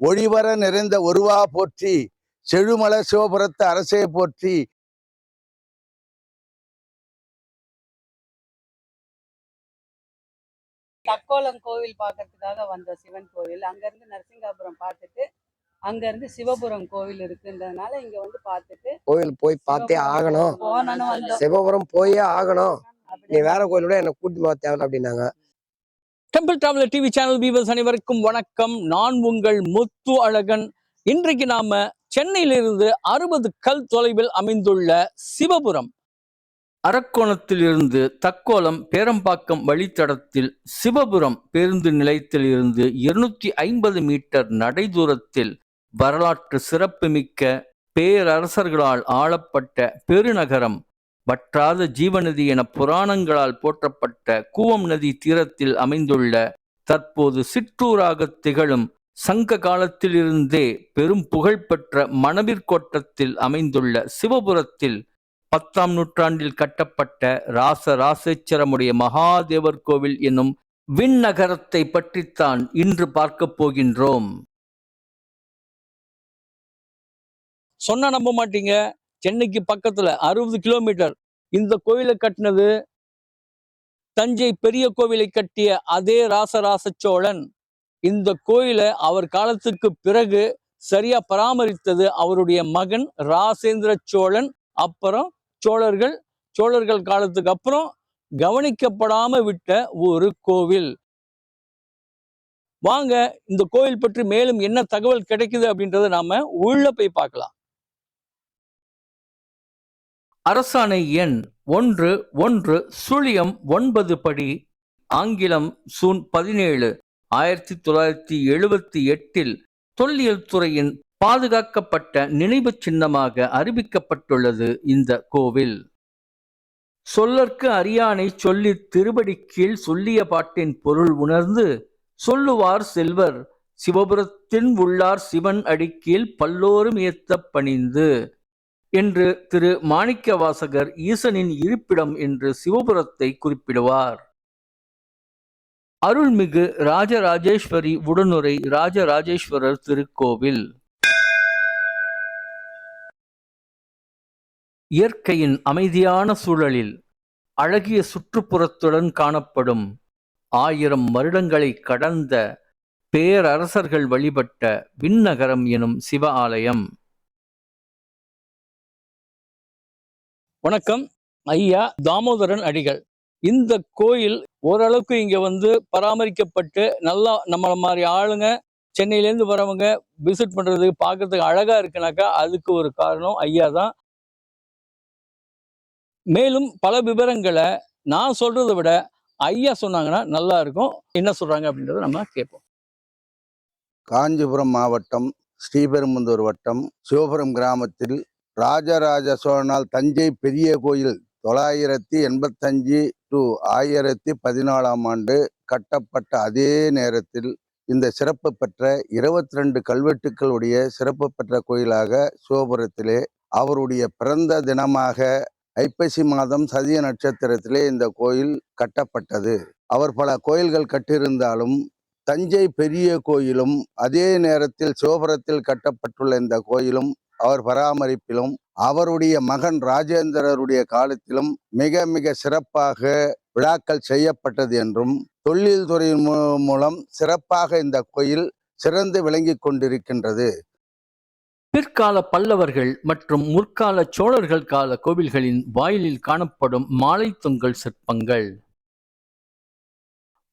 ஒளிவர நிறைந்த ஒருவா போற்றி செழுமல சிவபுரத்து அரசே போற்றி. தக்கோலம் கோவில் பார்க்கறதுக்காக வந்த சிவன் கோவில். அங்கேருந்து நரசிங்காபுரம் பார்த்துட்டு அங்கேருந்து சிவபுரம் கோவில் இருக்குன்றதுனால இங்கே வந்து பார்த்துட்டு கோயில் போய் பார்த்தே ஆகணும். சிவபுரம் போயே ஆகணும். நீ அப்படி வேற கோயிலோட என்ன கூட்டி போக தேவை அப்படின்னாங்க. Temple traveller TV channel viewers அனைவருக்கும் வணக்கம். நான் உங்கள் முத்து அழகன். இன்றைக்கு நாம சென்னையிலிருந்து அறுபது கல் தொலைவில் அமைந்துள்ள சிவபுரம் அரக்கோணத்திலிருந்து தக்கோலம் பேரம்பாக்கம் வழித்தடத்தில் சிவபுரம் பேருந்து நிலையத்தில் இருந்து இருநூற்றி ஐம்பது மீட்டர் நடைதூரத்தில் வரலாற்று சிறப்புமிக்க பேரரசர்களால் ஆளப்பட்ட பெருநகரம் வற்றாத ஜீவநதி என புராணங்களால் போற்றப்பட்ட கூவம் நதி தீரத்தில் அமைந்துள்ள தற்போது சிற்றூராக திகழும் சங்க காலத்திலிருந்தே பெரும் புகழ்பெற்ற மணவிற்கோட்டத்தில் அமைந்துள்ள சிவபுரத்தில் பத்தாம் நூற்றாண்டில் கட்டப்பட்ட ராச ராசேச்சரமுடைய மகாதேவர் கோவில் என்னும் விண்ணகரத்தை பற்றித்தான் இன்று பார்க்கப் போகின்றோம். சொன்னா நம்ப மாட்டீங்க? சென்னைக்கு பக்கத்துல அறுபது கிலோமீட்டர். இந்த கோயிலை கட்டினது தஞ்சை பெரிய கோவிலை கட்டிய அதே ராசராச சோழன் இந்த கோயிலை அவர் காலத்துக்கு பிறகு சரியா பராமரித்தது அவருடைய மகன் ராசேந்திர சோழன் அப்புறம் சோழர்கள் சோழர்கள் காலத்துக்கு அப்புறம் கவனிக்கப்படாம விட்ட ஒரு கோவில். வாங்க இந்த கோயில் பற்றி மேலும் என்ன தகவல் கிடைக்குது அப்படின்றத நாம உள்ள போய் பார்க்கலாம். அரசாணை எண் ஒன்று ஒன்று சுழியம் ஒன்பது படி ஆங்கிலம் சூன் பதினேழு ஆயிரத்தி தொள்ளாயிரத்தி எழுபத்தி எட்டில் தொல்லியல் துறையின் பாதுகாக்கப்பட்ட நினைவு சின்னமாக அறிவிக்கப்பட்டுள்ளது இந்த கோவில். சொல்லற்கு அரியானை சொல்லி திருபடி கீழ் சொல்லிய பாட்டின் பொருள் உணர்ந்து சொல்லுவார் செல்வர் சிவபுரத்தின் உள்ளார் சிவன் அடிக்கீழ் பல்லோரும் ஏத்த பணிந்து. என்று திரு மாணிக்க வாசகர் ஈசனின் இருப்பிடம் என்று சிவபுரத்தை குறிப்பிடுவார். அருள்மிகு ராஜராஜேஸ்வரி உடனுரை ராஜராஜேஸ்வரர் திருக்கோவில். இயற்கையின் அமைதியான சூழலில் அழகிய சுற்றுப்புறத்துடன் காணப்படும் ஆயிரம் வருடங்களை கடந்த பேரரசர்கள் வழிபட்ட விண்ணகரம் எனும் சிவ ஆலயம் வணக்கம். ஐயா தாமோதரன் அடிகள். இந்த கோயில் ஓரளவுக்கு இங்க வந்து பராமரிக்கப்பட்டு நல்லா நம்மள மாதிரி ஆளுங்க சென்னையிலேருந்து வரவங்க விசிட் பண்றதுக்கு பார்க்கறதுக்கு அழகா இருக்குனாக்கா அதுக்கு ஒரு காரணம் ஐயா தான். மேலும் பல விவரங்களை நான் சொல்றதை விட ஐயா சொன்னாங்கன்னா நல்லா இருக்கும். என்ன சொல்றாங்க அப்படின்றத நம்ம கேட்போம். காஞ்சிபுரம் மாவட்டம் ஸ்ரீபெரும்புந்தூர் வட்டம் சிவபுரம் கிராமத்தில் ராஜராஜ சோழனால் தஞ்சை பெரிய கோயில் தொள்ளாயிரத்தி எண்பத்தஞ்சு டு ஆயிரத்தி பதினாலாம் ஆண்டு கட்டப்பட்ட அதே நேரத்தில் இந்த சிறப்பு பெற்ற இருபத்தி ரெண்டு கல்வெட்டுக்களுடைய சிறப்பு பெற்ற கோயிலாக சிவபுரத்திலே அவருடைய பிறந்த தினமாக ஐப்பசி மாதம் சதிய நட்சத்திரத்திலே இந்த கோயில் கட்டப்பட்டது. அவர் பல கோயில்கள் கட்டியிருந்தாலும் தஞ்சை பெரிய கோயிலும் அதே நேரத்தில் சிவபுரத்தில் கட்டப்பட்டுள்ள இந்த கோயிலும் அவர் பராமரிப்பிலும் அவருடைய மகன் ராஜேந்திரருடைய காலத்திலும் மிக மிக சிறப்பாக விழாக்கள் செய்யப்பட்டது என்றும் தொழில் துறையின் மூ- மூலம் சிறப்பாக இந்த கோயில் சிறந்து விளங்கி கொண்டிருக்கின்றது. பிற்கால பல்லவர்கள் மற்றும் முற்கால சோழர்கள் கால கோவில்களின் வாயிலில் காணப்படும் மாலை தொங்கல் சிற்பங்கள்.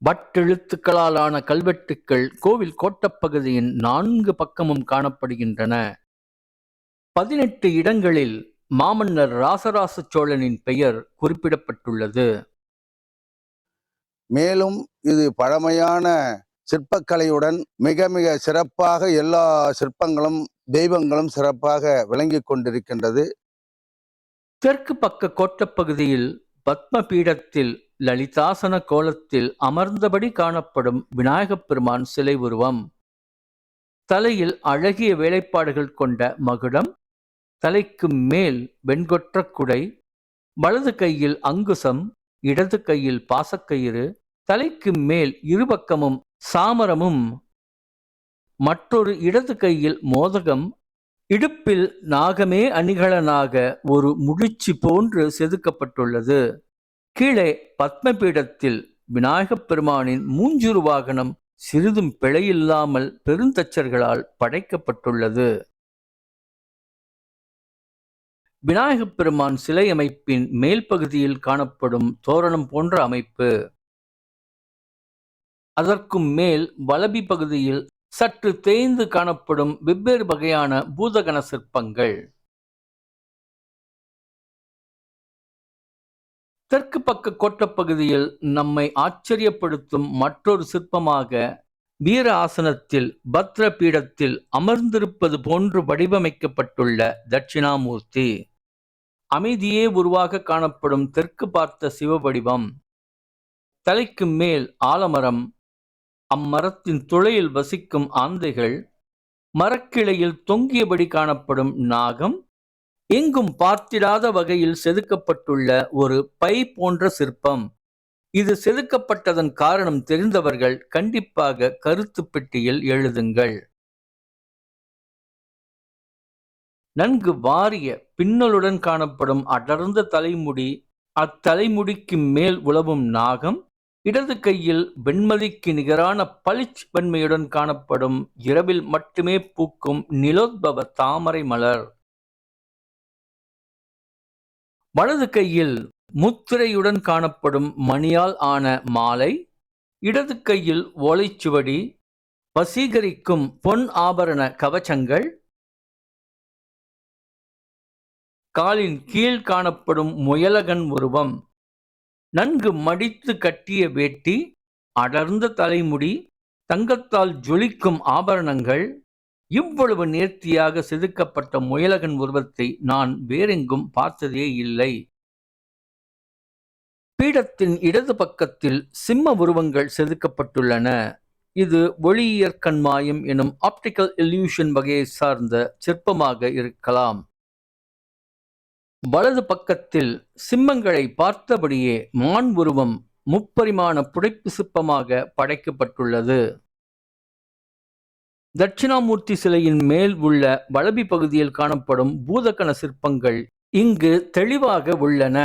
வட்டெழுத்துக்களாலான கல்வெட்டுக்கள் கோவில் கோட்டப்பகுதியின் நான்கு பக்கமும் காணப்படுகின்றன. பதினெட்டு இடங்களில் மாமன்னர் ராசராச சோழனின் பெயர் குறிப்பிடப்பட்டுள்ளது. மேலும் இது பழமையான சிற்பக்கலையுடன் மிக மிக சிறப்பாக எல்லா சிற்பங்களும் தெய்வங்களும் சிறப்பாக விளங்கி கொண்டிருக்கின்றது. தெற்கு பக்க கோட்டப்பகுதியில் பத்ம பீடத்தில் லலிதாசன கோலத்தில் அமர்ந்தபடி காணப்படும் விநாயகப் பெருமான் சிலை உருவம். தலையில் அழகிய வேலைப்பாடுகள் கொண்ட மகுடம். தலைக்கு மேல் வெண்கொற்ற குடை வலது கையில் அங்குசம் இடது கையில் பாசக்கயிறு தலைக்கு மேல் இருபக்கமும் சாமரமும் மற்றொரு இடது கையில் மோதகம் இடுப்பில் நாகமே அணிகலனாக ஒரு முடிச்சு போன்று செதுக்கப்பட்டுள்ளது. கீழே பத்மபீடத்தில் விநாயகப் பெருமானின் மூஞ்சுரு வாகனம் சிறிதும் பிழையில்லாமல் பெருந்தச்சர்களால் படைக்கப்பட்டுள்ளது. விநாயகப் பெருமான் சிலை அமைப்பின் மேல் பகுதியில் காணப்படும் தோரணம் போன்ற அமைப்பு. அதற்கும் மேல் வலபி பகுதியில் சற்று தேய்ந்து காணப்படும் வெவ்வேறு வகையான பூதகண சிற்பங்கள். தெற்கு பக்க கோட்டப்பகுதியில் நம்மை ஆச்சரியப்படுத்தும் மற்றொரு சிற்பமாக வீர ஆசனத்தில் பத்ர பீடத்தில் அமர்ந்திருப்பது போன்று வடிவமைக்கப்பட்டுள்ள தட்சிணாமூர்த்தி. அமைதியே உருவாக காணப்படும் தெற்கு பார்த்த சிவவடிவம். தலைக்கு மேல் ஆலமரம். அம்மரத்தின் துளையில் வசிக்கும் ஆந்தைகள். மரக்கிளையில் தொங்கியபடி காணப்படும் நாகம். எங்கும் பார்த்திடாத வகையில் செதுக்கப்பட்டுள்ள ஒரு பை போன்ற சிற்பம். இது செதுக்கப்பட்டதன் காரணம் தெரிந்தவர்கள் கண்டிப்பாக கருத்து பெட்டியில் எழுதுங்கள். நன்கு வாரிய பின்னலுடன் காணப்படும் அடர்ந்த தலைமுடி அத்தலைமுடிக்கு மேல் உழவும் நாகம் இடது கையில் வெண்மதிக்கு நிகரான பளிச் வெண்மையுடன் காணப்படும் இரவில் மட்டுமே பூக்கும் நிலோத்பவ தாமரை மலர். வலது கையில் முத்திரையுடன் காணப்படும் மணியால் ஆன மாலை இடது கையில் ஓலைச்சுவடி வசீகரிக்கும் பொன் ஆபரண கவச்சங்கள் காலின் கீழ் காணப்படும் முயலகன் உருவம். நன்கு மடித்து கட்டிய வேட்டி அடர்ந்த தலைமுடி தங்கத்தால் ஜொலிக்கும் ஆபரணங்கள் இவ்வளவு நேர்த்தியாக செதுக்கப்பட்ட முயலகன் உருவத்தை நான் வேறெங்கும் பார்த்ததே இல்லை. பீடத்தின் இடது பக்கத்தில் சிம்ம உருவங்கள் செதுக்கப்பட்டுள்ளன. இது ஒளியியற்கண் மாயம் எனும் ஆப்டிக்கல் இல்யூஷன் வகையை சார்ந்த சிற்பமாக இருக்கலாம். வலது பக்கத்தில் சிம்மங்களை பார்த்தபடியே மான் உருவம் முப்பரிமாண புடைப்பு சிற்பமாக படைக்கப்பட்டுள்ளது. தட்சிணாமூர்த்தி சிலையின் மேல் உள்ள வலபி பகுதியில் காணப்படும் பூதகண சிற்பங்கள் இங்கு தெளிவாக உள்ளன.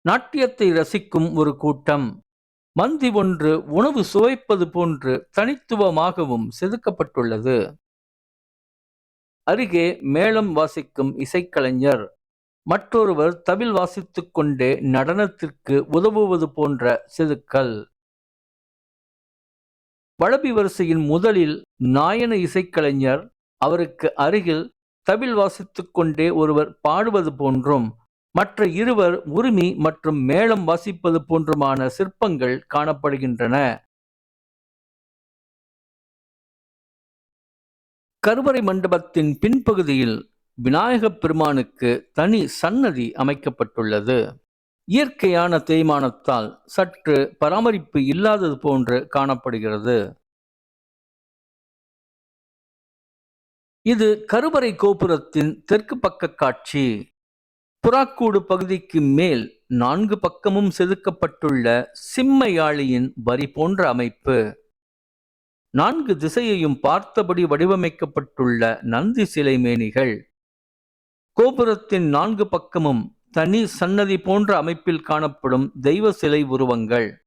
நாட்டியத்தை ரசிக்கும் ஒரு கூட்டம். மந்தி ஒன்று உணவு சுவைப்பது போன்று தனித்துவமாகவும் செதுக்கப்பட்டுள்ளது. அருகே மேளம் வாசிக்கும் இசைக்கலைஞர் மற்றொருவர் தவில் வாசித்துக்கொண்டே நடனத்திற்கு உதவுவது போன்ற செதுக்கல். வளபி வரிசையின் முதலில் நாயன இசைக்கலைஞர் அவருக்கு அருகில் தவில் வாசித்துக்கொண்டே ஒருவர் பாடுவது போன்றும் மற்ற இருவர் உரிமை மற்றும் மேளம் வாசிப்பது போன்றுமான சிற்பங்கள் காணப்படுகின்றன. கருவறை மண்டபத்தின் பின்பகுதியில் விநாயகப் பெருமானுக்கு தனி சன்னதி அமைக்கப்பட்டுள்ளது. இயற்கையான தேய்மானத்தால் சற்று பராமரிப்பு இல்லாதது போன்று காணப்படுகிறது. இது கருவறை கோபுரத்தின் தெற்கு பக்க காட்சி. புறாக்கூடு பகுதிக்கு மேல் நான்கு பக்கமும் செதுக்கப்பட்டுள்ள சிம்மையாளியின் வரி போன்ற அமைப்பு. நான்கு திசையையும் பார்த்தபடி வடிவமைக்கப்பட்டுள்ள நந்தி சிலை மேனிகள் கோபுரத்தின் நான்கு பக்கமும் தனி சன்னதி போன்ற அமைப்பில் காணப்படும் தெய்வ சிலை உருவங்கள்.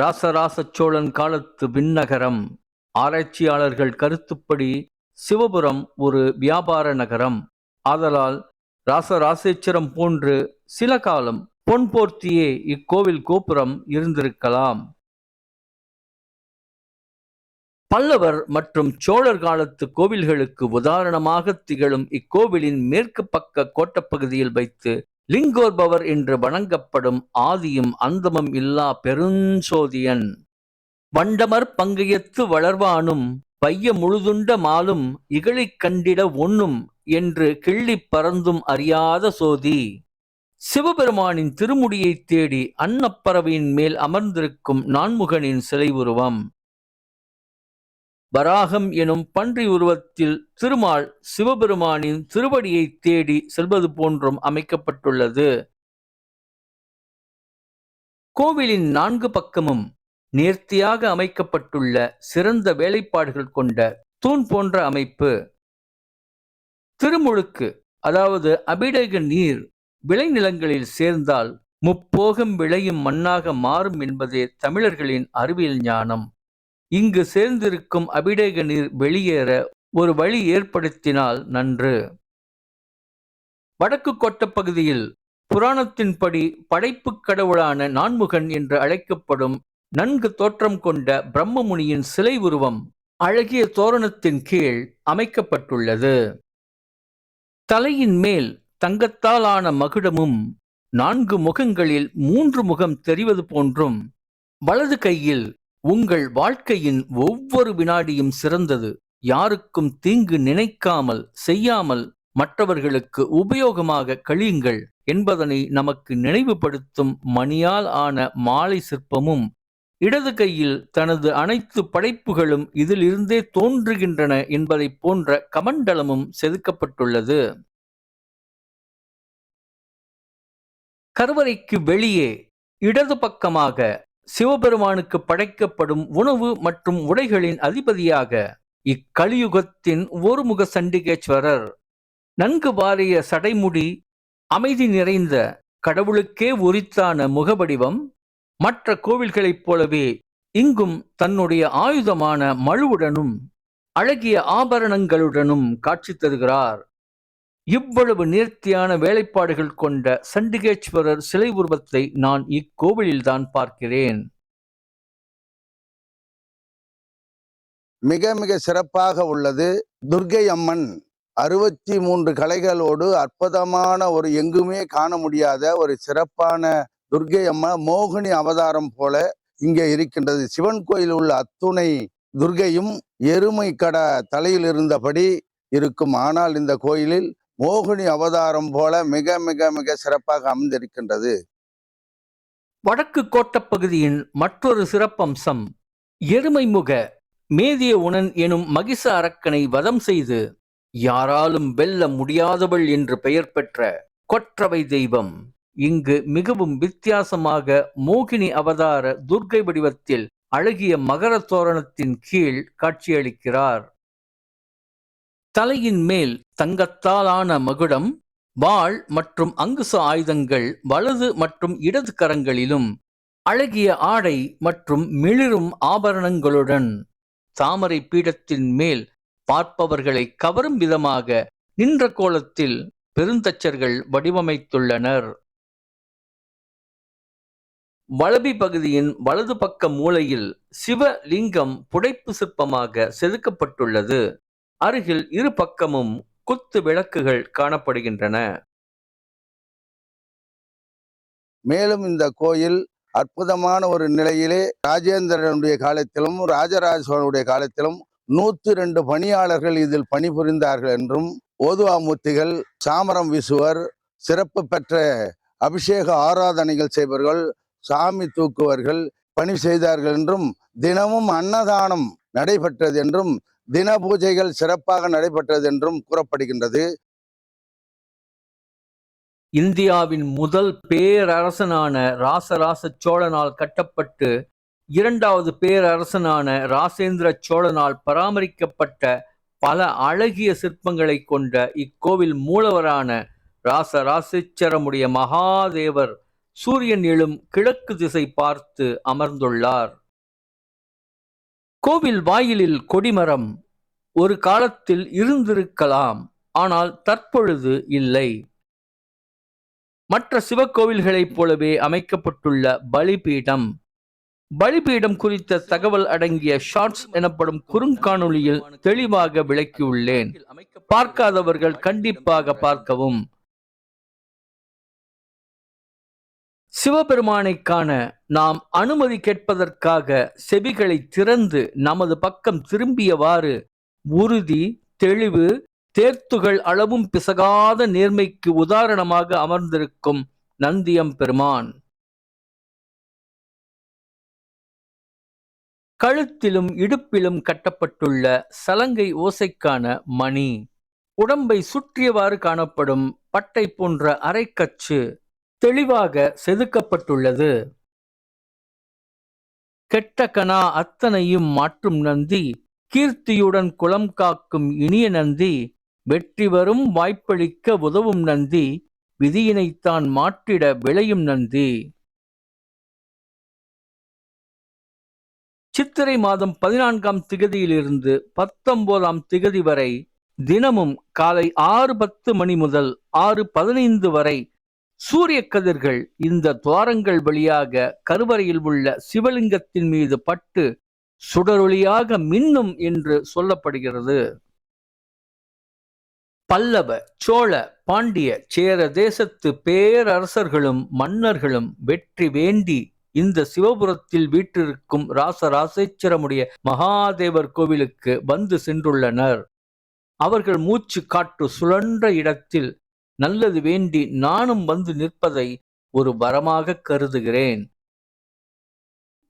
ராசராச சோழன் காலத்து விண்ணகரம். ஆராய்ச்சியாளர்கள் கருத்துப்படி சிவபுரம் ஒரு வியாபார நகரம். ஆதலால் ராசராசேச்சரம் போன்று சில காலம் பொன் போர்த்தியே இக்கோவில் கோபுரம் இருந்திருக்கலாம். பல்லவர் மற்றும் சோழர் காலத்து கோவில்களுக்கு உதாரணமாக திகழும் இக்கோவிலின் மேற்கு பக்க கோட்டப்பகுதியில் வைத்து லிங்கோர்பவர் என்று வணங்கப்படும் ஆதியும் அந்தமும் இல்லா பெருஞ்சோதியன். வண்டமர் பங்கையத்து வளர்வானும் பைய முழுதுண்ட மாலும் இகழிக் கண்டிட ஒண்ணும் என்று கிள்ளிப் பறந்தும் அறியாத சோதி. சிவபெருமானின் திருமுடியைத் தேடி அன்னப்பறவையின் மேல் அமர்ந்திருக்கும் நான்முகனின் சிலை உருவம். வராகம் எனும் பன்றி உருவத்தில் திருமால் சிவபெருமானின் திருவடியை தேடி செல்வது போன்றும் அமைக்கப்பட்டுள்ளது. கோவிலின் நான்கு பக்கமும் நேர்த்தியாக அமைக்கப்பட்டுள்ள சிறந்த வேலைப்பாடுகள் கொண்ட தூண் போன்ற அமைப்பு. திருமுழுக்கு அதாவது அபிடேக நீர் விளைநிலங்களில் சேர்ந்தால் முப்போகம் விளையும் மண்ணாக மாறும் என்பதே தமிழர்களின் அறிவியல் ஞானம். இங்கு சேர்ந்திருக்கும் அபிடேக நீர் வெளியேற ஒரு வழி ஏற்படுத்தினால் நன்று. வடக்கு கோட்டப் பகுதியில் புராணத்தின்படி படைப்புக் கடவுளான நான்முகன் என்று அழைக்கப்படும் நன்கு தோற்றம் கொண்ட பிரம்மமுனியின் சிலை உருவம் அழகிய தோரணத்தின் கீழ் அமைக்கப்பட்டுள்ளது. தலையின் மேல் தங்கத்தால் ஆன மகுடமும் நான்கு முகங்களில் மூன்று முகம் தெரிவது போன்றும் வலது கையில் உங்கள் வாழ்க்கையின் ஒவ்வொரு வினாடியும் சிறந்தது. யாருக்கும் தீங்கு நினைக்காமல் செய்யாமல் மற்றவர்களுக்கு உபயோகமாக கழியுங்கள் என்பதனை நமக்கு நினைவுபடுத்தும் மணியால் ஆன மாலை சிற்பமும். இடது கையில் தனது அனைத்து படைப்புகளும் இதிலிருந்தே தோன்றுகின்றன என்பதை போன்ற கமண்டலமும் செதுக்கப்பட்டுள்ளது. கருவறைக்கு வெளியே இடது பக்கமாக சிவபெருமானுக்கு படைக்கப்படும் உணவு மற்றும் உடைகளின் அதிபதியாக இக்கலியுகத்தின் ஒருமுக சண்டிகேஸ்வரர். நன்கு வாரிய சடைமுடி அமைதி நிறைந்த கடவுளுக்கே உரித்தான முகவடிவம். மற்ற கோவில்களைப் போலவே இங்கும் தன்னுடைய ஆயுதமான மழுவுடனும் அழகிய ஆபரணங்களுடனும் காட்சி தருகிறார். இவ்வளவு நேர்த்தியான வேலைப்பாடுகள் கொண்ட சண்டிகேஸ்வரர் சிலை உருவத்தை நான் இக்கோவிலில்தான் பார்க்கிறேன். மிக மிக சிறப்பாக உள்ளது. துர்க்கை அம்மன் அறுபத்தி மூன்று கலைகளோடு அற்புதமான ஒரு எங்குமே காண முடியாத ஒரு சிறப்பான துர்க்கை அம்மன் மோகினி அவதாரம் போல இங்கே இருக்கின்றது. சிவன் கோயில் உள்ள அத்துணை துர்க்கையும் எருமை கட தலையில் இருந்தபடி இருக்கும். ஆனால் இந்த கோயிலில் மோகினி அவதாரம் போல மிக மிக மிக சிறப்பாக அமைந்திருக்கின்றது. வடக்கு கோட்டப் பகுதியின் மற்றொரு சிறப்பம்சம் எருமைமுக மேதிய உணன் எனும் மகிஷ அரக்கனை வதம் செய்து யாராலும் வெல்ல முடியாதவள் என்று பெயர் பெற்ற கொற்றவை தெய்வம். இங்கு மிகவும் வித்தியாசமாக மோகினி அவதார துர்க்கை வடிவத்தில் அழகிய மகர தோரணத்தின் கீழ் காட்சியளிக்கிறார். தலையின் மேல் தங்கத்தாலான மகுடம் வாள் மற்றும் அங்குச ஆயுதங்கள் வலது மற்றும் இடது கரங்களிலும் அழகிய ஆடை மற்றும் மிளிரும் ஆபரணங்களுடன். தாமரை பீடத்தின் மேல் பார்ப்பவர்களை கவரும் விதமாக நின்ற கோலத்தில் பெருந்தச்சர்கள் வடிவமைத்துள்ளனர். வலபி பகுதியின் வலது பக்க மூலையில் சிவலிங்கம் புடைப்பு சிற்பமாக செதுக்கப்பட்டுள்ளது. அருகில் இரு பக்கமும் குத்து விளக்குகள் காணப்படுகின்றன. மேலும் இந்த கோயில் அற்புதமான ஒரு நிலையிலே ராஜேந்திரனுடைய காலத்திலும் ராஜராஜ சோழனுடைய காலத்திலும் நூத்தி ரெண்டு பணியாளர்கள் இதில் பணிபுரிந்தார்கள் என்றும் ஓதுவாமூர்த்திகள் சாமரம் வீசுவர் சிறப்பு பெற்ற அபிஷேக ஆராதனைகள் செய்பவர்கள் சாமி தூக்குவர்கள் பணி செய்தார்கள் என்றும் தினமும் அன்னதானம் நடைபெற்றது என்றும் தின பூஜைகள் சிறப்பாக நடைபெற்றது என்றும் கூறப்படுகின்றது. இந்தியாவின் முதல் பேரரசனான ராசராச சோழனால் கட்டப்பட்டு இரண்டாவது பேரரசனான ராசேந்திர சோழனால் பராமரிக்கப்பட்ட பல அழகிய சிற்பங்களை கொண்ட இக்கோவில் மூலவரான ராசராசேச்சரமுடைய மகாதேவர் சூரியன் எழும் கிழக்கு திசை பார்த்து அமர்ந்துள்ளார். கோவில் வாயிலில் கொடிமரம் ஒரு காலத்தில் இருந்திருக்கலாம் ஆனால் தற்பொழுது இல்லை. மற்ற சிவக்கோவில்களைப் போலவே அமைக்கப்பட்டுள்ள பலிபீடம். பலிபீடம் குறித்த தகவல் அடங்கிய ஷார்ட்ஸ் எனப்படும் குறுங்காணொளியில் தெளிவாக விளக்கியுள்ளேன். பார்க்காதவர்கள் கண்டிப்பாக பார்க்கவும். சிவபெருமானை காண நாம் அனுமதி கேட்பதற்காக செவிகளை திறந்து நமது பக்கம் திரும்பியவாறு உறுதி தெளிவு தேர்த்துகள் அளவும் பிசகாத நேர்மைக்கு உதாரணமாக அமர்ந்திருக்கும் நந்தியம் பெருமான். கழுத்திலும் இடுப்பிலும் கட்டப்பட்டுள்ள சலங்கை ஓசைக்கான மணி. உடம்பை சுற்றியவாறு காணப்படும் பட்டை போன்ற அரைக்கச்சு தெளிவாக செதுக்கப்பட்டுள்ளது. கெட்ட அத்தனையும் மாற்றும் நந்தி கீர்த்தியுடன் குளம் காக்கும் இனிய நந்தி வெற்றி வரும் வாய்ப்பளிக்க உதவும் நந்தி விதியினைத்தான் மாற்றிட விளையும் நந்தி. சித்திரை மாதம் பதினான்காம் திகதியிலிருந்து பத்தொன்பதாம் திகதி வரை தினமும் காலை ஆறு பத்து மணி முதல் ஆறு பதினைந்து வரை சூரிய கதிர்கள் இந்த துவாரங்கள் வழியாக கருவறையில் உள்ள சிவலிங்கத்தின் மீது பட்டு சுடரொளியாக மின்னும் என்று சொல்லப்படுகிறது. பல்லவ சோழ பாண்டிய சேர தேசத்து பேரரசர்களும் மன்னர்களும் வெற்றி வேண்டி இந்த சிவபுரத்தில் வீற்றிருக்கும் ராசராசேச்சரமுடைய மகாதேவர் கோவிலுக்கு வந்து சென்றுள்ளனர். அவர்கள் மூச்சு காற்று சுழன்ற இடத்தில் நல்லது வேண்டி நானும் வந்து நிற்பதை ஒரு வரமாக கருதுகிறேன்.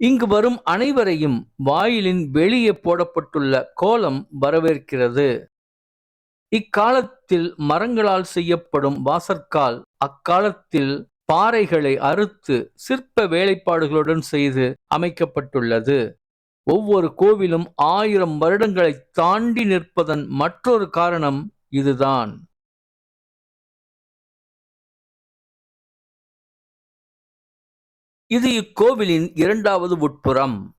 இங்கு வரும் அனைவரையும் வாயிலின் வெளியே போடப்பட்டுள்ள கோலம் வரவேற்கிறது. இக்காலத்தில் மரங்களால் செய்யப்படும் வாசற்கால் அக்காலத்தில் பாறைகளை அறுத்து சிற்ப வேலைப்பாடுகளுடன் செய்து அமைக்கப்பட்டுள்ளது. ஒவ்வொரு கோவிலும் ஆயிரம் வருடங்களை தாண்டி நிற்பதன் மற்றொரு காரணம் இதுதான். இது இக்கோவிலின் இரண்டாவது உட்புறம்.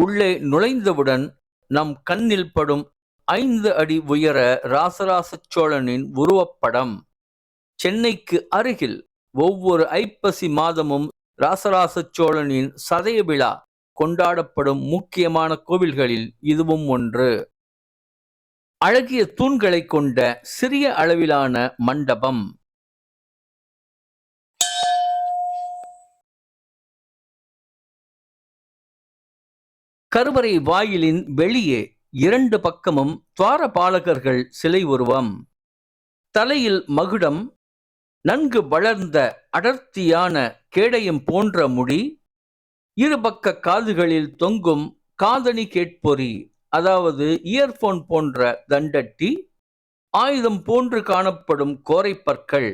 உள்ளே நுழைந்தவுடன் நம் கண்ணில் படும் ஐந்து அடி உயர ராசராச சோழனின் உருவப்படம். சென்னைக்கு அருகில் ஒவ்வொரு ஐப்பசி மாதமும் ராசராச சோழனின் சதய விழா கொண்டாடப்படும் முக்கியமான கோவில்களில் இதுவும் ஒன்று. அழகிய தூண்களை கொண்ட சிறிய அளவிலான மண்டபம். கருவறை வாயிலின் வெளியே இரண்டு பக்கமும் துவாரபாலகர்கள் சிலை உருவம். தலையில் மகுடம் நன்கு வளர்ந்த அடர்த்தியான கேடயம் போன்ற முடி இருபக்க காதுகளில் தொங்கும் காதணி கேட்பொறி அதாவது இயர்போன் போன்ற தண்டட்டி ஆயுதம் போன்று காணப்படும் கோரைப்பற்கள்.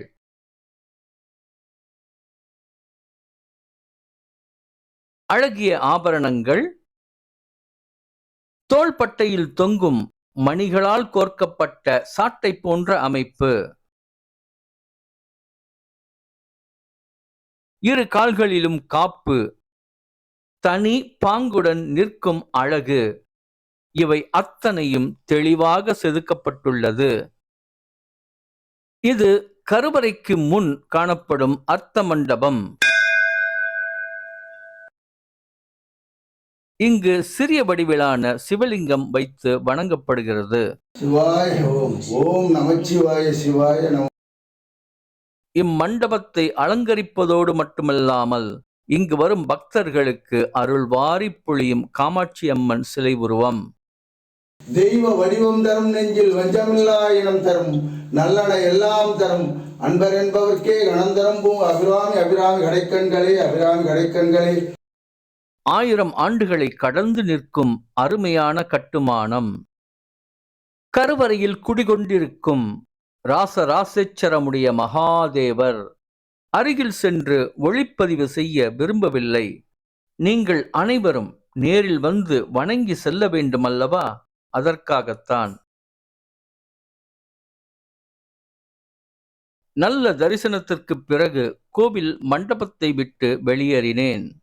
அழகிய ஆபரணங்கள் தோள்பட்டையில் தொங்கும் மணிகளால் கோர்க்கப்பட்ட சாட்டை போன்ற அமைப்பு. இரு கால்களிலும் காப்பு. தனி பாங்குடன் நிற்கும் அழகு. இவை அத்தனையும் தெளிவாக செதுக்கப்பட்டுள்ளது. இது கருவறைக்கு முன் காணப்படும் அர்த்த மண்டபம் இங்கு சிறிய வடிவிலான சிவலிங்கம் வைத்து வணங்கப்படுகிறது. சிவாய ஓம் ஓம் நமச்சிவாய சிவாய இம்மண்டபத்தை அலங்கரிப்பதோடு மட்டுமல்லாமல் இங்கு வரும் பக்தர்களுக்கு அருள் வாரி பொழியும் காமாட்சி அம்மன் சிலை உருவம். தெய்வ வடிவம் தரும் நெஞ்சில் வஞ்சமில்லா இனம் தரும் நல்லன எல்லாம் தரும். அன்பர் என்பவர்க்கே கணந்தரம் அபிராமி அபிராமி கடைக்கண்களே அபிராமி கடைக்கண்களே. ஆயிரம் ஆண்டுகளை கடந்து நிற்கும் அருமையான கட்டுமானம். கருவறையில் குடிகொண்டிருக்கும் ராசராசேச்சரமுடைய மகாதேவர் அருகில் சென்று ஒளிப்பதிவு செய்ய விரும்பவில்லை. நீங்கள் அனைவரும் நேரில் வந்து வணங்கி செல்ல வேண்டுமல்லவா? அதற்காகத்தான். நல்ல தரிசனத்திற்கு பிறகு கோவில் மண்டபத்தை விட்டு வெளியேறினேன்.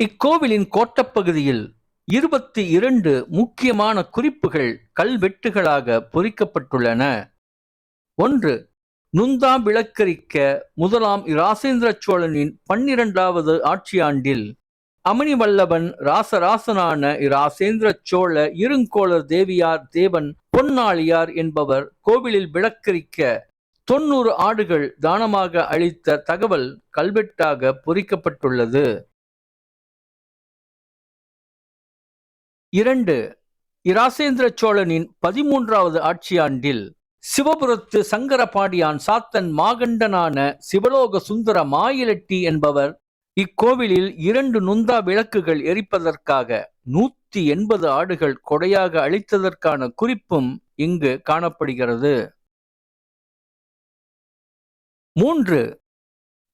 இக்கோவிலின் கோட்டப்பகுதியில் இருபத்தி இரண்டு முக்கியமான குறிப்புகள் கல்வெட்டுகளாக பொறிக்கப்பட்டுள்ளன. ஒன்று நுந்தா விளக்கரிக்க முதலாம் இராசேந்திர சோழனின் பன்னிரண்டாவது ஆட்சியாண்டில் அமணிவல்லவன் ராசராசனான இராசேந்திர சோழ இருங்கோளர் தேவியார் தேவன் பொன்னாளியார் என்பவர் கோவிலில் விளக்கரிக்க தொன்னூறு ஆடுகள் தானமாக அளித்த தகவல் கல்வெட்டாக பொறிக்கப்பட்டுள்ளது. இரண்டு இராசேந்திர சோழனின் பதிமூன்றாவது ஆட்சியாண்டில் சிவபுரத்து சங்கரபாடியான் சாத்தன் மாகண்டனான சிவலோக சுந்தர மாயிலட்டி என்பவர் இக்கோவிலில் இரண்டு நுந்தா விளக்குகள் எரிப்பதற்காக நூத்தி எண்பது ஆடுகள் கொடையாக அளித்ததற்கான குறிப்பும் இங்கு காணப்படுகிறது. மூன்று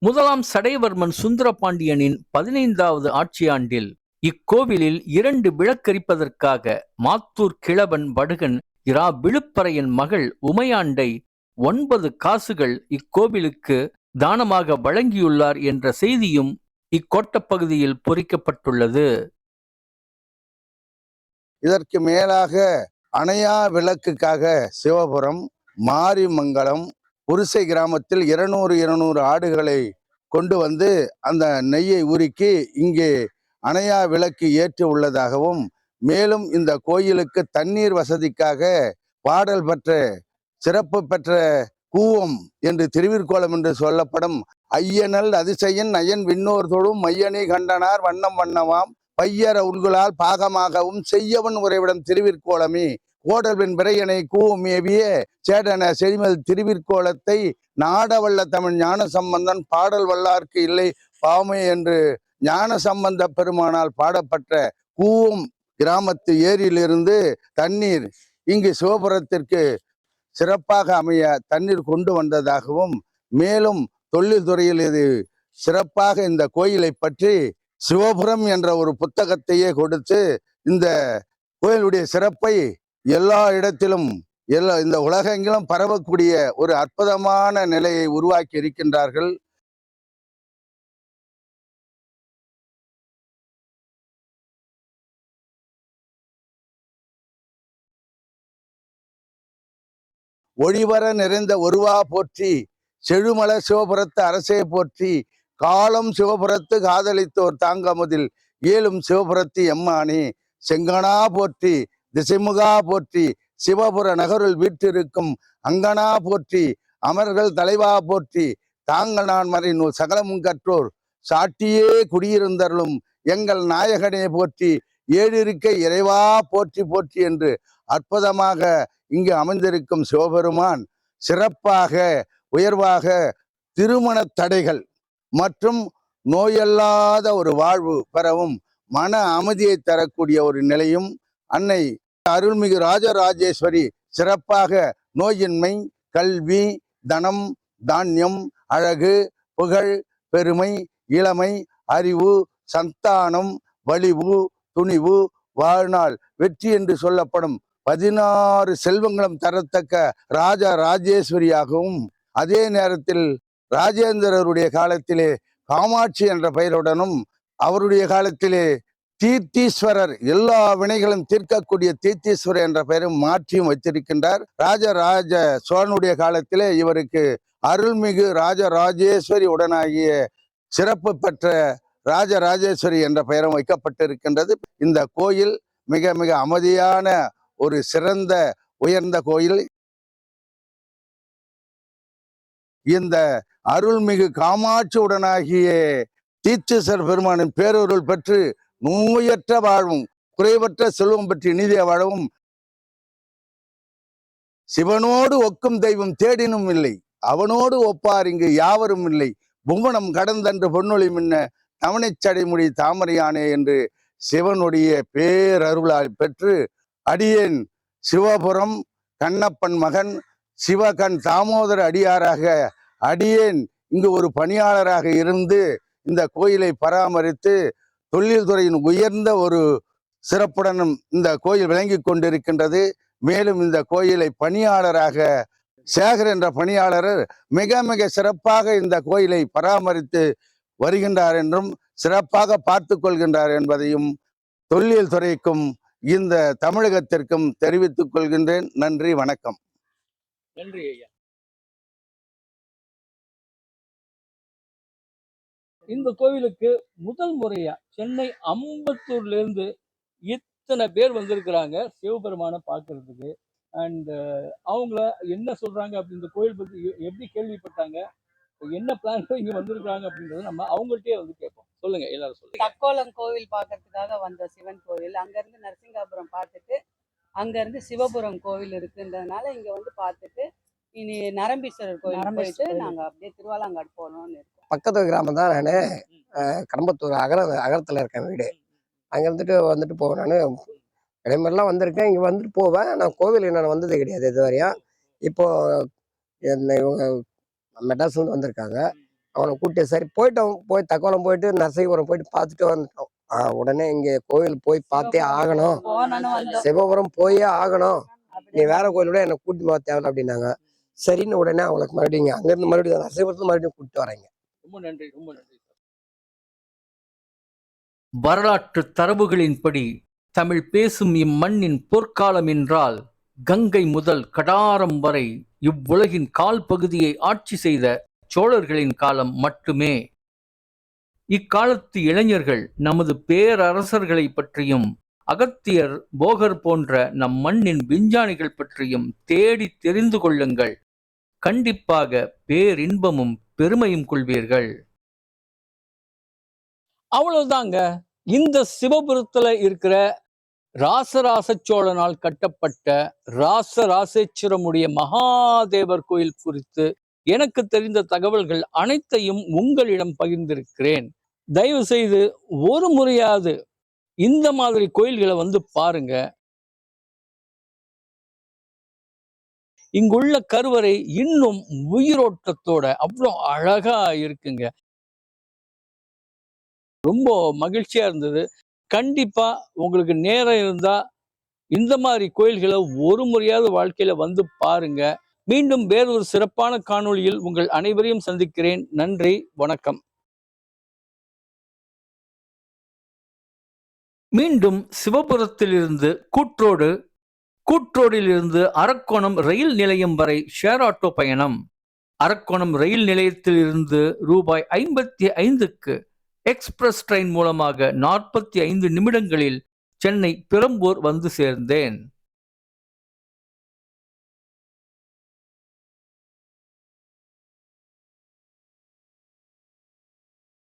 முதலாம் சடைவர்மன் சுந்தரபாண்டியனின் பதினைந்தாவது ஆட்சியாண்டில் இக்கோவிலில் இரண்டு விளக்கரிப்பதற்காக மாத்தூர் கிழவன் படுகன் இரா விழுப்பறையின் மகள் உமையாண்டை ஒன்பது காசுகள் இக்கோவிலுக்கு தானமாக வழங்கியுள்ளார் என்ற செய்தியும் இக்கோட்டப் பகுதியில் பொறிக்கப்பட்டுள்ளது. இதற்கு மேலாக அணையா விளக்குக்காக சிவபுரம் மாரிமங்கலம் உருசை கிராமத்தில் இருநூறு இருநூறு ஆடுகளை கொண்டு வந்து அந்த நெய்யை உருக்கி இங்கே அணையா விளக்கு ஏற்றி உள்ளதாகவும் மேலும் இந்த கோயிலுக்கு தண்ணீர் வசதிக்காக பாடல் பெற்ற சிறப்பு பெற்ற கூவம் என்று திருவிற்கோலம் என்று சொல்லப்படும் ஐயனல் அதிசயன் அயன் விண்ணோர் தொழும் மையனை கண்டனார் வண்ணம் வண்ணமாம் பையர உள்களால் பாகமாகவும் செய்யவன் உறைவிடம் திருவிற்கோலமே கோடல்வின் பிறையனை கூவம் ஏவிய சேடன செழிமல் திருவிற்கோலத்தை நாடவல்ல தமிழ் ஞான சம்பந்தன் பாடல் வல்லார்க்கு இல்லை பாமை என்று ஞான சம்பந்த பெருமானால் பாடப்பட்ட கூவம் கிராமத்து ஏரியிலிருந்து தண்ணீர் இங்கு சிவபுரத்திற்கு சிறப்பாக அமைய தண்ணீர் கொண்டு வந்ததாகவும் மேலும் தொழில் துறையில் இது சிறப்பாக இந்த கோயிலை பற்றி சிவபுரம் என்ற ஒரு புத்தகத்தையே கொடுத்து இந்த கோயிலுடைய சிறப்பை எல்லா இடத்திலும் எல்லா இந்த உலகெங்கிலும் பரவக்கூடிய ஒரு அற்புதமான நிலையை உருவாக்கி இருக்கின்றார்கள். ஒளிவர நிறைந்த ஒருவா போற்றி செழுமல சிவபுரத்து அரசே போற்றி காலம் சிவபுரத்து காதலித்தோர் தாங்கமுதில் ஏலும் சிவபுரத்து எம்மானி செங்கனா போற்றி திசைமுகா போற்றி சிவபுர நகருள் வீற்றிருக்கும் அங்கனா போற்றி அமர்கள் தலைவா போற்றி தாங்கள் நான் மறை நூல் சகலமும் கற்றோர் சாட்டியே குடியிருந்தருளும் எங்கள் நாயகனே போற்றி ஏழிருக்க இறைவா போற்றி போற்றி என்று அற்புதமாக இங்கு அமைந்திருக்கும் சிவபெருமான் சிறப்பாக உயர்வாக திருமண தடைகள் மற்றும் நோயல்லாத ஒரு வாழ்வு பெறவும் மன அமைதியை தரக்கூடிய ஒரு நிலையும் அன்னை அருள்மிகு ராஜராஜேஸ்வரி சிறப்பாக நோயின்மை கல்வி தனம் தானியம் அழகு புகழ் பெருமை இளமை அறிவு சந்தானம் வலிவு துணிவு வாழ்நாள் வெற்றி என்று சொல்லப்படும் பதினாறு செல்வங்களும் தரத்தக்க ராஜ ராஜேஸ்வரியாகவும் அதே நேரத்தில் ராஜேந்திரருடைய காலத்திலே காமாட்சி என்ற பெயருடனும் அவருடைய காலத்திலே தீர்த்தீஸ்வரர் எல்லா வினைகளும் தீர்க்கக்கூடிய தீர்த்தீஸ்வரர் என்ற பெயரும் மாற்றியும் வைத்திருக்கின்றார். ராஜராஜ சோழனுடைய காலத்திலே இவருக்கு அருள்மிகு ராஜராஜேஸ்வரி உடனாகிய சிறப்பு பெற்ற ராஜராஜேஸ்வரி என்ற பெயரும் வைக்கப்பட்டிருக்கின்றது. இந்த கோயில் மிக மிக அமைதியான ஒரு சிறந்த உயர்ந்த கோயில். இந்த அருள்மிகு காமாட்சி உடனாகிய தீட்சேசர் பெருமானின் பேரொருள் பெற்று நோயற்ற வாழ்வும் குறைவற்ற செல்வம் பற்றி நீதிய வாழவும் சிவனோடு ஒக்கும் தெய்வம் தேடினும் இல்லை. அவனோடு ஒப்பார் இங்கு யாவரும் இல்லை. புவனம் கடந்தன்று பொன்னொழி மின்ன தவணைச் தாமரையானே என்று சிவனுடைய பேரருளால் பெற்று அடியேன் சிவபுரம் கண்ணப்பன் மகன் சிவகன் தாமோதர அடியாராக அடியேன். இங்கு ஒரு பணியாளராக இருந்து இந்த கோயிலை பராமரித்து தொழில்துறையின் உயர்ந்த ஒரு சிறப்புடனும் இந்த கோயில் விளங்கி கொண்டிருக்கின்றது. மேலும் இந்த கோயிலை பணியாளராக சேகர் என்ற பணியாளர் மிக மிக சிறப்பாக இந்த கோயிலை பராமரித்து வருகின்றார் என்றும் சிறப்பாக பார்த்து கொள்கின்றார் என்பதையும் தொல்லியல் துறைக்கும் இந்த தமிழகத்திற்கும் தெரிவித்துக் கொள்கின்றேன். நன்றி வணக்கம். நன்றி ஐயா. இந்த கோவிலுக்கு முதல் முறையா சென்னை அம்பத்தூர்ல இருந்து இத்தனை பேர் வந்திருக்கிறாங்க சிவபெருமானை பார்க்கறதுக்கு. அண்ட் அவங்கள என்ன சொல்றாங்க அப்படி இந்த கோயில் பத்தி எப்படி கேள்விப்பட்டாங்க? என்ன பிளான் இங்க வந்திருக்காங்க அப்படின்றத நம்ம அவங்கள்ட்டயே வந்து கேட்போம். சொல்லுங்க எல்லாரும் சொல்லுங்க. தக்கோலம் கோவில் பார்க்கறதுக்காக வந்த சிவன் கோவில். அங்கேருந்து நரசிங்காபுரம் பார்த்துட்டு அங்கேருந்து சிவபுரம் கோவில் இருக்குன்றதுனால இங்கே வந்து பார்த்துட்டு இனி நரம்பீஸ்வரர் கோயில் போயிட்டு. நாங்கள் அப்படியே திருவாலாங்காடு போகணும்னு இருக்கோம். பக்கத்து கிராமம் தான் நான். கடம்பத்தூர் அகர அகரத்தில் இருக்கேன் வீடு. அங்கே இருந்துட்டு வந்துட்டு போவேன் நான் இடைமறிலாம் வந்திருக்கேன். இங்கே வந்துட்டு போவேன். நான் கோவிலுக்கு நான் வந்தது கிடையாது இது வரையும். இப்போ என்ன இவங்க மெட்ராஸ்லேருந்து வந்திருக்காங்க. அவனை கூப்பிட்டு சரி போயிட்டோம். போய் தக்கோலம் போயிட்டு நரசிங்கபுரம் போயிட்டு பார்த்துட்டு வந்துட்டோம். உடனே இங்கே கோவில் போய் பார்த்தே ஆகணும். சிவபுரம் போயே ஆகணும். நீ வேற கோயிலோட என்னை கூட்டிட்டு போக தேவையில்ல அப்படின்னாங்க. சரின்னு உடனே அவங்களுக்கு மறுபடியும் அங்கிருந்து மறுபடியும் நரசிங்கபுரத்துல மறுபடியும் கூப்பிட்டு வரேங்க. ரொம்ப நன்றி ரொம்ப நன்றி. வரலாற்று தரவுகளின்படி தமிழ் பேசும் இம்மண்ணின் பொற்காலம் என்றால் கங்கை முதல் கடாரம் வரை இவ்வுலகின் கால் பகுதியை ஆட்சி செய்த சோழர்களின் காலம் மட்டுமே. இக்காலத்து இளைஞர்கள் நமது பேரரசர்களை பற்றியும் அகத்தியர் போகர் போன்ற நம் மண்ணின் விஞ்ஞானிகள் பற்றியும் தேடி தெரிந்து கொள்ளுங்கள். கண்டிப்பாக பேரின்பமும் பெருமையும் கொள்வீர்கள். அவ்வளவுதாங்க. இந்த சிவபுரத்துல இருக்கிற ராசராச சோழனால் கட்டப்பட்ட ராசராசேஸ்வரமுடைய மகாதேவர் கோயில் குறித்து எனக்கு தெரிந்த தகவல்கள் அனைத்தையும் உங்களிடம் பகிர்ந்திருக்கிறேன். தயவு செய்து ஒரு முறையாவது இந்த மாதிரி கோயில்களை வந்து பாருங்க. இங்குள்ள கருவறை இன்னும் உயிரோட்டத்தோட அவ்வளோ அழகா இருக்குங்க. ரொம்ப மகிழ்ச்சியா இருந்தது. கண்டிப்பாக உங்களுக்கு நேரம் இருந்தால் இந்த மாதிரி கோயில்களை ஒரு முறையாவது வாழ்க்கையில் வந்து பாருங்க. மீண்டும் வேறொரு சிறப்பான காணொளியில் உங்கள் அனைவரையும் சந்திக்கிறேன். நன்றி வணக்கம். மீண்டும் சிவபுரத்திலிருந்து கூற்றோடு கூற்றோடிலிருந்து அரக்கோணம் ரயில் நிலையம் வரை ஷேர் ஆட்டோ பயணம். அரக்கோணம் ரயில் நிலையத்திலிருந்து ரூபாய் ஐம்பத்தி ஐந்துக்கு எக்ஸ்பிரஸ் ட்ரெயின் மூலமாக நாற்பத்தி ஐந்து நிமிடங்களில் சென்னை பெரம்பூர் வந்து சேர்ந்தேன்.